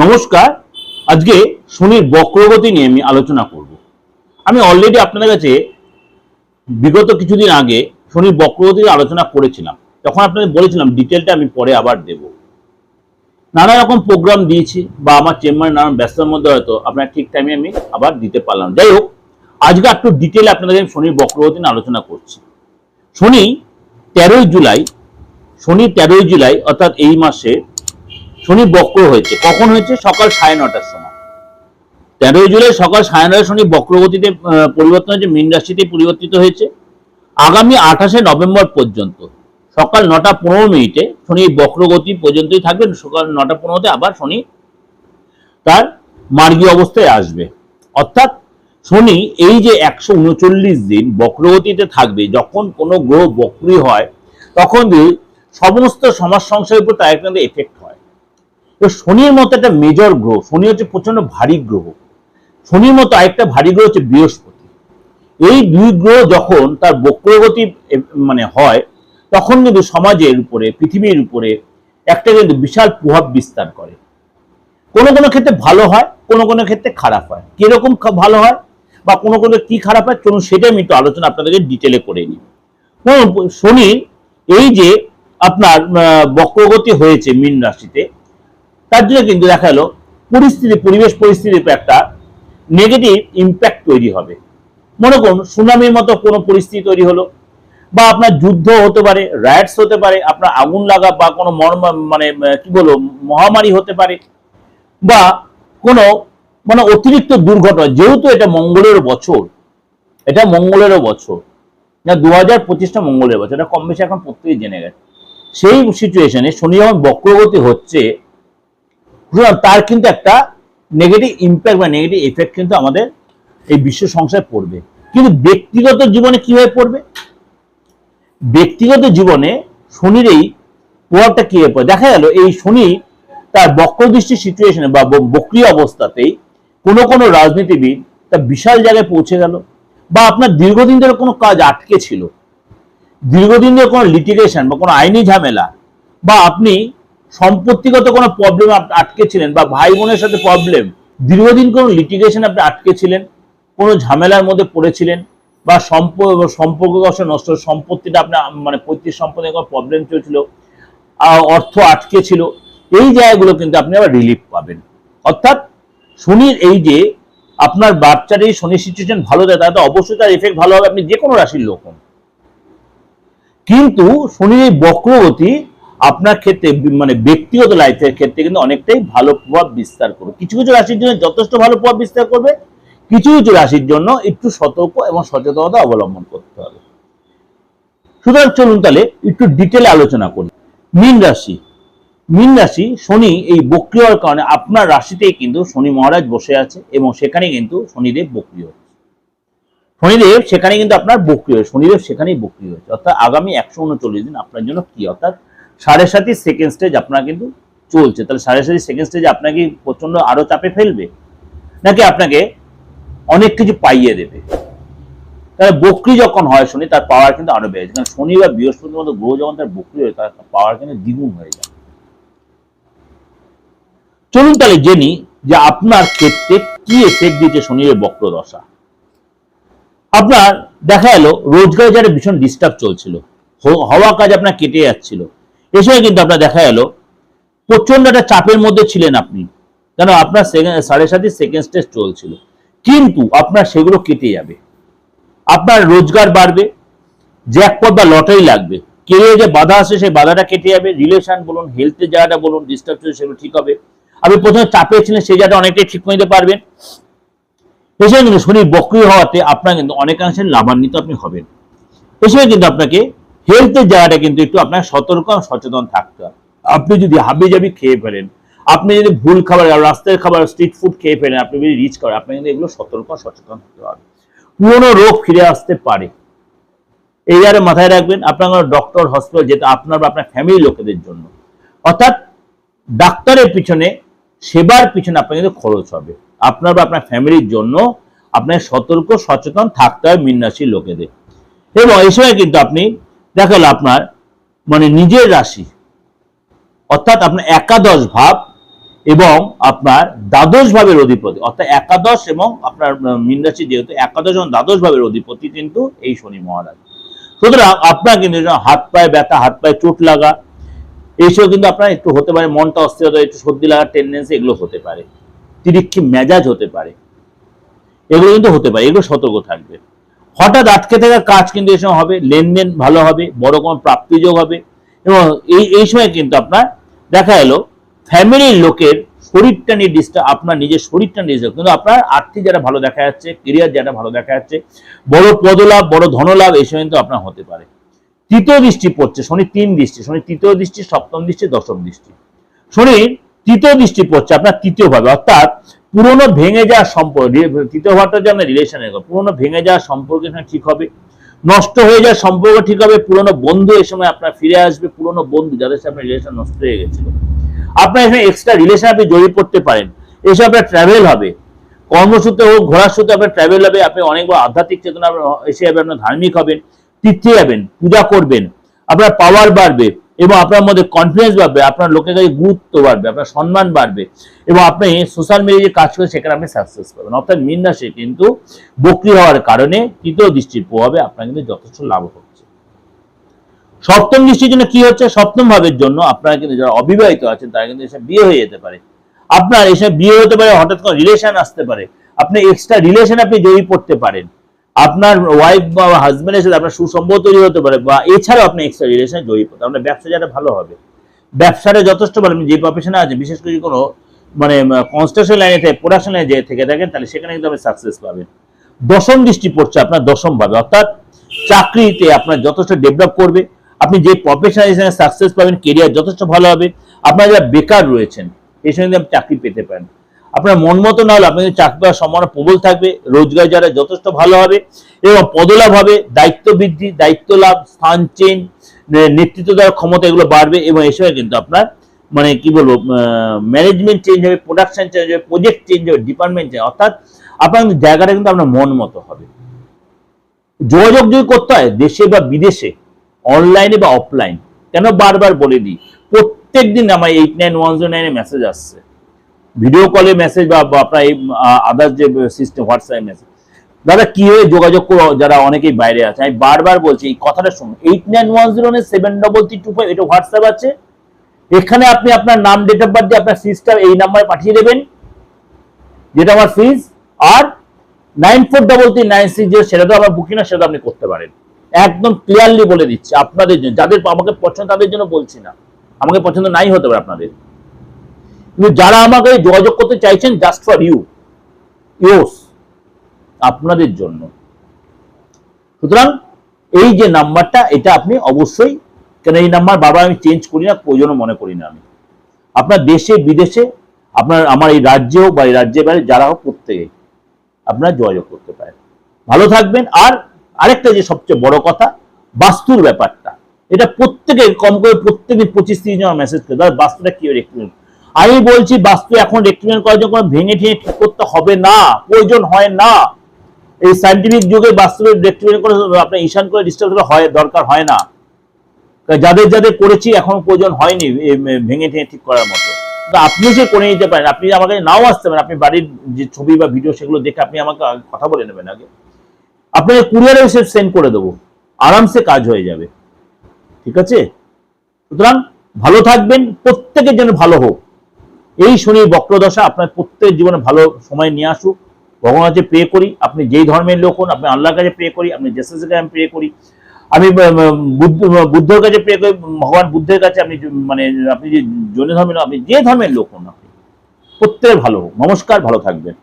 নমস্কার। আজকে শনির বক্রগতি নিয়ে আমি আলোচনা করব। আমি অলরেডি আপনাদের কাছে বিগত কিছুদিন আগে শনির বক্রগতি আলোচনা করেছিলাম। তখন আপনাদের বলেছিলাম ডিটেলটা আমি পরে আবার দেব। নানা রকম প্রোগ্রাম দিয়েছি বা আমার চেম্বারে নানান ব্যস্ততার মধ্যে হয়তো আপনার ঠিক টাইমে আমি আবার দিতে পারলাম। যাই হোক, আজকে একটু ডিটেলে আপনাদের আমি শনির বক্রগতি নিয়ে আলোচনা করছি। শনি তেরোই জুলাই, শনি তেরোই জুলাই, অর্থাৎ এই মাসে শনি বক্র হয়েছে। কখন হয়েছে? সকাল সাড়ে নটার সময়। তেরোই জুলাই সকাল সাড়ে নটায় শনি বক্রগতিতে পরিবর্তন হয়েছে, মীন রাশিতে পরিবর্তিত হয়েছে। আগামী আঠাশে নভেম্বর পর্যন্ত, সকাল নটা পনেরো মিনিটে শনি বক্রগতি পর্যন্তই থাকবেন সকাল নটা পনেরোতে আবার শনি তার মার্গীয় অবস্থায় আসবে। অর্থাৎ শনি এই যে একশো উনচল্লিশ দিন বক্রগতিতে থাকবে, যখন কোনো গ্রহ বক্রী হয়, তখন সমস্ত সমাজ সংসারের উপর তার একটা এফেক্ট তো শনির মতো একটা মেজর গ্রহ, শনি হচ্ছে প্রচণ্ড ভারী গ্রহ। শনির মতো আরেকটা ভারী গ্রহ হচ্ছে বৃহস্পতি। এই দুই গ্রহ যখন তার বক্রগতি মানে হয়, তখন কিন্তু সমাজের উপরে, পৃথিবীর উপরে একটা কিন্তু বিশাল প্রভাব বিস্তার করে। কোনো কোনো ক্ষেত্রে ভালো হয়, কোনো কোনো ক্ষেত্রে খারাপ হয়। কীরকম ভালো হয় বা কোনো কোনো কি খারাপ হয়, চলুন সেটা আমি একটু আলোচনা আপনাদেরকে ডিটেলে করে নিই। শনির এই যে আপনার বক্রগতি হয়েছে মীন রাশিতে তার জন্য কিন্তু দেখা গেল, পরিস্থিতি, পরিবেশ পরিস্থিতির একটা নেগেটিভ ইম্প্যাক্ট তৈরি হবে। মনে করুন, সুনামির মতো কোনো পরিস্থিতি তৈরি হলো, বা আপনার যুদ্ধ হতে পারে রাইটস হতে পারে, আপনার আগুন লাগা বা কোনো মর্ম মানে কি বলব, মহামারী হতে পারে, বা কোনো মানে অতিরিক্ত দুর্ঘটনা, যেহেতু এটা মঙ্গলের বছর, এটা মঙ্গলেরও বছর, না দু হাজার পঁচিশটা মঙ্গলের বছর, এটা কম বেশি এখন প্রত্যেকেই জেনে গেছে। সেই সিচুয়েশনে শনি যখন বক্রগতি হচ্ছে তার কিন্তু একটা নেগেটিভ ইম্প্যাক্ট বা নেগেটিভ এফেক্ট কিন্তু আমাদের এই বিশ্ব সংসারে পড়বে। কিন্তু ব্যক্তিগত জীবনে কীভাবে পড়বে? ব্যক্তিগত জীবনে শনির এই প্রভাবটা কীভাবে পড়ে? দেখা গেল, এই শনি তার বক্রদৃষ্টি সিচুয়েশনে বা বক্রিয় অবস্থাতেই কোনো কোনো রাজনীতিবিদ তা বিশাল জায়গায় পৌঁছে গেল বা আপনার দীর্ঘদিন ধরে কোনো কাজ আটকে ছিল। দীর্ঘদিন ধরে কোনো লিটিগেশন বা কোনো আইনি ঝামেলা বা আপনি সম্পত্তিগত কোনো প্রবলেম আটকে ছিলেন বা ভাই বোনের সাথে প্রবলেম দীর্ঘদিন কোনো লিটিগেশন আপনি আটকে ছিলেন কোনো ঝামেলার মধ্যে পড়েছিলেন, বা সম্প- সম্পর্ক নষ্ট, সম্পত্তিটা আপনার মানে পৈতৃক সম্পত্তির কোনো প্রবলেম চলছিল অর্থ আটকে ছিল এই জায়গাগুলো কিন্তু আপনি আবার রিলিফ পাবেন। অর্থাৎ শনির এই যে আপনার বাচ্চার এই শনির সিচুয়েশন ভালো দেয় তাতে অবশ্যই তার এফেক্ট ভালো হবে, আপনি যে কোনো রাশির লোক হন। কিন্তু শনির এই বক্রগতি আপনার ক্ষেত্রে মানে ব্যক্তিগত লাইফের ক্ষেত্রে কিন্তু অনেকটাই ভালো প্রভাব বিস্তার করবে। কিছু কিছু রাশির জন্য যথেষ্ট ভালো প্রভাব বিস্তার করবে, কিছু কিছু রাশির জন্য একটু সতর্ক এবং সচেতনতা অবলম্বন করতে হবে। সুতরাং চলুন তাহলে একটু ডিটেলে আলোচনা করি। মীন রাশি। মীন রাশি, শনি এই বক্রিয় হওয়ার কারণে আপনার রাশিতেই কিন্তু শনি মহারাজ বসে আছে এবং সেখানে কিন্তু শনিদেব বক্রিয় হচ্ছে শনিদেব সেখানে কিন্তু আপনার বক্রিয় হয়েছে। শনিদেব সেখানেই বক্রিয় হয়েছে। অর্থাৎ আগামী একশো উনচল্লিশ দিন আপনার জন্য কি অর্থাৎ সাড়ে সাতই সেকেন্ড স্টেজ আপনার কিন্তু চলছে। তাহলে সাড়ে সাতই সেকেন্ড স্টেজে আপনাকে প্রচণ্ড আরও চাপে ফেলবে? নাকি আপনাকে অনেক কিছু পাইয়ে দেবে? তাহলে বক্রি যখন হয় শনি, তার পাওয়ার কিন্তু আরও বেড়ে যায়। শনি বা বৃহস্পতির মতো গ্রহ যখন তার বক্রি হয়, তার পাওয়ার কিন্তু দ্বিগুণ হয়ে যায়। চলুন তাহলে জেনি যে আপনার ক্ষেত্রে কি এফেক্ট দিচ্ছে শনির এই বক্র দশা আপনার দেখা গেল রোজগার যারা ভীষণ ডিস্টার্ব চলছিল হওয়া কাজ আপনার কেটে যাচ্ছিল। এ সময় কিন্তু আপনার দেখা গেল প্রচণ্ড একটা চাপের মধ্যে ছিলেন আপনি। কেন? আপনার সাড়ে সাতই সেকেন্ড স্টেজ চলছিল। কিন্তু আপনার সেগুলো কেটে যাবে। আপনার রোজগার বাড়বে জ্যাকপট বা লটারি লাগবে। কেরিয়ারে যে বাধা আসে সেই বাধাটা কেটে যাবে। রিলেশন বলুন হেলথের জায়গাটা বলুন ডিস্টার্ব ছিল সেগুলো ঠিক হবে। আপনি প্রথমে চাপে ছিলেন, সেই জায়গাটা অনেকটাই ঠিক করে নিতে পারবেন। এছাড়া কিন্তু শনি বক্রি হওয়াতে আপনার কিন্তু অনেকাংশে লাভান্বিত আপনি হবেন। এছাড়া কিন্তু আপনাকে হেলথের জায়গাটা কিন্তু একটু আপনার সতর্ক সচেতন থাকতে হবে। আপনি যদি হাবি জাবি খেয়ে ফেলেন, আপনি যদি ভুল খাবার, রাস্তার খাবার স্ট্রিট ফুড খেয়ে ফেলেন, আপনি যদি রিচ করেন আপনি কিন্তু এগুলো সতর্ক সচেতন হতে হবে। পুরনো রোগ ফিরে আসতে পারে। এই জায়গায় মাথায় রাখবেন, আপনার কোনো ডক্টর হসপিটাল যেটা আপনার বা আপনার ফ্যামিলি লোকেদের জন্য। অর্থাৎ ডাক্তারের পিছনে, সেবার পিছনে আপনার কিন্তু খরচ হবে। আপনার বা আপনার ফ্যামিলির জন্য আপনার সতর্ক, সচেতন থাকতে হবে মিনরাশির লোকেদের। এবং এই সময় কিন্তু আপনি দেখাল আপনার মানে নিজের রাশি অর্থাৎ আপনার একাদশ ভাব এবং আপনার দ্বাদশ ভাবের অধিপতি অর্থাৎ একাদশ এবং আপনার মীন রাশি যেহেতু একাদশ এবং দ্বাদশ ভাবের অধিপতি কিন্তু এই শনি মহারাজ। সুতরাং আপনার কিন্তু হাত পায়ে ব্যথা হাত পায়ে চোট লাগা এইসব কিন্তু আপনার একটু হতে পারে মনটা অস্থির হতে পারে, একটু সর্দি লাগার টেন্ডেন্সি এগুলো হতে পারে। তিরিক্ষি মেজাজ হতে পারে। এগুলো কিন্তু হতে পারে এগুলো সতর্ক থাকবে। হঠাৎ আটকে থাকা কাজ কিন্তু এই সময় হবে, লেনদেন ভালো হবে, বড় কোনো প্রাপ্তিযোগ হবে। এবং এই এই সময় কিন্তু আপনার দেখা এলো ফ্যামিলির লোকের শরীরটা নিয়ে ডিস্টার্ব আপনার নিজের শরীরটা নিয়ে কিন্তু আপনার আর্থিক যেটা ভালো দেখা যাচ্ছে কেরিয়ার যেটা ভালো দেখা যাচ্ছে, বড় পদলাভ, বড় ধনলাভ এই সময় কিন্তু আপনার হতে পারে। তৃতীয় দৃষ্টি পড়ছে, শনি তিন দৃষ্টি, শনি তৃতীয় দৃষ্টি, সপ্তম দৃষ্টি, দশম দৃষ্টি। শনির তৃতীয় দৃষ্টি পড়ছে আপনার তৃতীয় ভাবে অর্থাৎ পুরনো ভেঙে যাওয়া সম্পর্ক তৃতীয় ভাবটা হচ্ছে আপনার রিলেশনের পুরনো ভেঙে যাওয়া সম্পর্ক এখানে ঠিক হবে। নষ্ট হয়ে যাওয়ার সম্পর্ক ঠিক হবে, পুরনো বন্ধু এই সময় আপনার ফিরে আসবে, পুরনো বন্ধু যাদের সাথে আপনার রিলেশন নষ্ট হয়ে গেছিল। আপনার এখানে এক্সট্রা রিলেশন আপনি জড়িয়ে পড়তে পারেন এসব আপনার ট্রাভেল হবে। কর্মসূত্রে হোক ঘোরার সূত্রে আপনার ট্রাভেল হবে, আপনি অনেক বড় আধ্যাত্মিক চেতনা এসে যাবে আপনার ধার্মিক হবেন, তীর্থে যাবেন, পূজা করবেন, আপনার পাওয়ার বাড়বে। এবং আপনার মধ্যে কনফিডেন্স বাড়বে, আপনার লোকের কাছে গুরুত্ব বাড়বে, আপনার সম্মান বাড়বে এবং আপনি সোশ্যাল মিডিয়ায় কাজ করে সেখানে আপনি সাকসেস পাবেন। অর্থাৎ মীন রাশি কিন্তু বক্রি হওয়ার কারণে তৃতীয় দৃষ্টির প্রভাবে আপনার কিন্তু যথেষ্ট লাভ হচ্ছে। সপ্তম দৃষ্টির জন্য কি হচ্ছে? সপ্তম ভাবের জন্য আপনারা কিন্তু যারা অবিবাহিত আছেন, তারা কিন্তু এসে বিয়ে হয়ে যেতে পারে। আপনার এসে বিয়ে হতে পারে, হঠাৎ করে রিলেশন আসতে পারে। আপনি এক্সট্রা রিলেশন আপনি জড়িয়ে পড়তে পারেন। আপনার ওয়াইফ বা হাজবেন্ডের সাথে আপনার সুসম্পর্ক তৈরি হতে পারে বা এছাড়াও আপনি এক্সট্রা রিলেশন জড়িয়ে পড়তে আপনার ব্যবসা যারা ভালো হবে। ব্যবসাটা যথেষ্ট ভালো। যে প্রফেশনে আছে বিশেষ করে কোনো মানে কনস্ট্রাকশন লাইনে থেকে প্রোডাকশন লাইনে যে থেকে থাকেন, তাহলে সেখানে কিন্তু আপনি সাকসেস পাবেন। দশম দৃষ্টি পড়ছে আপনার দশম ভাবে অর্থাৎ চাকরিতে আপনার যথেষ্ট ডেভেলপ করবে। আপনি যে প্রফেশনাল সাকসেস পাবেন কেরিয়ার যথেষ্ট ভালো হবে। আপনারা যারা বেকার রয়েছেন এই সময় আপনি চাকরি পেতে পারেন। আপনার মন মতো না হলে আপনাদের চাকরি পাওয়ার সম্ভাবনা প্রবল থাকবে, রোজগার যারা যথেষ্ট ভালো হবে এবং পদলাভ হবে, দায়িত্ব বৃদ্ধি, দায়িত্ব লাভ, স্থান চেঞ্জ নেতৃত্ব দেওয়ার ক্ষমতা এগুলো বাড়বে এবং এই সময় কিন্তু আপনার মানে কি বলব ম্যানেজমেন্ট চেঞ্জ হবে প্রোডাকশন চেঞ্জ হবে প্রজেক্ট চেঞ্জ হবে ডিপার্টমেন্ট চেঞ্জ অর্থাৎ আপনার জায়গাটা কিন্তু আপনার মন মতো হবে। যোগাযোগ যদি করতে হয় দেশে বা বিদেশে অনলাইনে বা অফলাইন কেন বারবার বলে দিই প্রত্যেক দিন আমার এইট নাইন ওয়ান জিরো নাইনে মেসেজ আসছে। ভিডিও কলে মেসেজ বা আপনার এই আদার্স যে সিস্টেম হোয়াটসঅ্যাপ মেসেজ দাদা কীভাবে যোগাযোগ করো যারা অনেকেই বাইরে আছে? আমি বারবার বলছি, এই কথাটা শুনুন। Eight nine one zero seven double three two five এটা হোয়াটসঅ্যাপ আছে। এখানে আপনি আপনার নাম ডেট অফ বার্থ দিয়ে আপনার ফিজটা এই নাম্বারে পাঠিয়ে দেবেন। যেটা আমার ফিজ আর nine four double three nine six zero সেটা তো আমার বুকিং না সেটা আপনি করতে পারেন। একদম ক্লিয়ারলি বলে দিচ্ছি, আপনাদের জন্য, যাদের আমাকে পছন্দ, তাদের জন্য বলছি না। আমাকে পছন্দ নাই হতে পারে আপনাদের। কিন্তু যারা আমাকে যোগাযোগ করতে চাইছেন জাস্ট ফর ইউ ইউস আপনাদের জন্য। সুতরাং এই যে নাম্বারটা, এটা আপনি অবশ্যই, কেন এই নাম্বার বারবার আমি চেঞ্জ করি না, প্রয়োজনও মনে করি না আমি। আপনার দেশে, বিদেশে, আপনার, আমার এই রাজ্যে হোক বা এই রাজ্যের বাইরে যারা হোক প্রত্যেকে আপনারা যোগাযোগ করতে পারেন। ভালো থাকবেন, আর আরেকটা যে সবচেয়ে বড় কথা, বাস্তুর ব্যাপারটা। এটা প্রত্যেকে, কম করে প্রত্যেকে পঁচিশ তিরিশ জন মেসেজ করে দাদা বাস্তুটা কি রেক্টিমেন্ট আমি বলছি, বাস্তু এখন রেক্টিমেন্ট করার জন্য ভেঙে ঠেঙে ঠিক করতে হবে না, প্রয়োজন হয় না। এই সাইন্টিফিক যুগে বাস্তু রেক্টিমেন্ট করে আপনার ঈশান করে ডিস্টার্ব করা হয়, দরকার হয় না। যাদের যাদের করেছি, এখন প্রয়োজন হয়নি ভেঙে ঠেঙে ঠিক করার মতো। আপনি যে করে নিতে পারেন, আপনি আমার কাছে নাও আসতে পারেন, আপনি বাড়ির যে ছবি বা ভিডিও সেগুলো দেখে আপনি আমাকে কথা বলে নেবেন আগে। আপনাকে কুরিয়ারে এসে সেন্ড করে দেবো। আরামসে কাজ হয়ে যাবে। ঠিক আছে? সুতরাং ভালো থাকবেন, প্রত্যেকের জন্য ভালো হোক। এই শনির বক্রদশা আপনার প্রত্যেক জীবনে ভালো সময় নিয়ে আসুক। ভগবানের কাছে প্রে করি, আপনি যেই ধর্মের লোক হন, আপনি আল্লাহর কাছে প্রে করি, আপনি জেসাসের কাছে আমি প্রে করি। আমি বুদ্ধ, বুদ্ধর কাছে প্রে করি, ভগবান বুদ্ধের কাছে আপনি মানে আপনি যে জৈন ধর্মের আপনি যে ধর্মের লোক হন আপনি প্রত্যেকের ভালো নমস্কার, ভালো থাকবেন।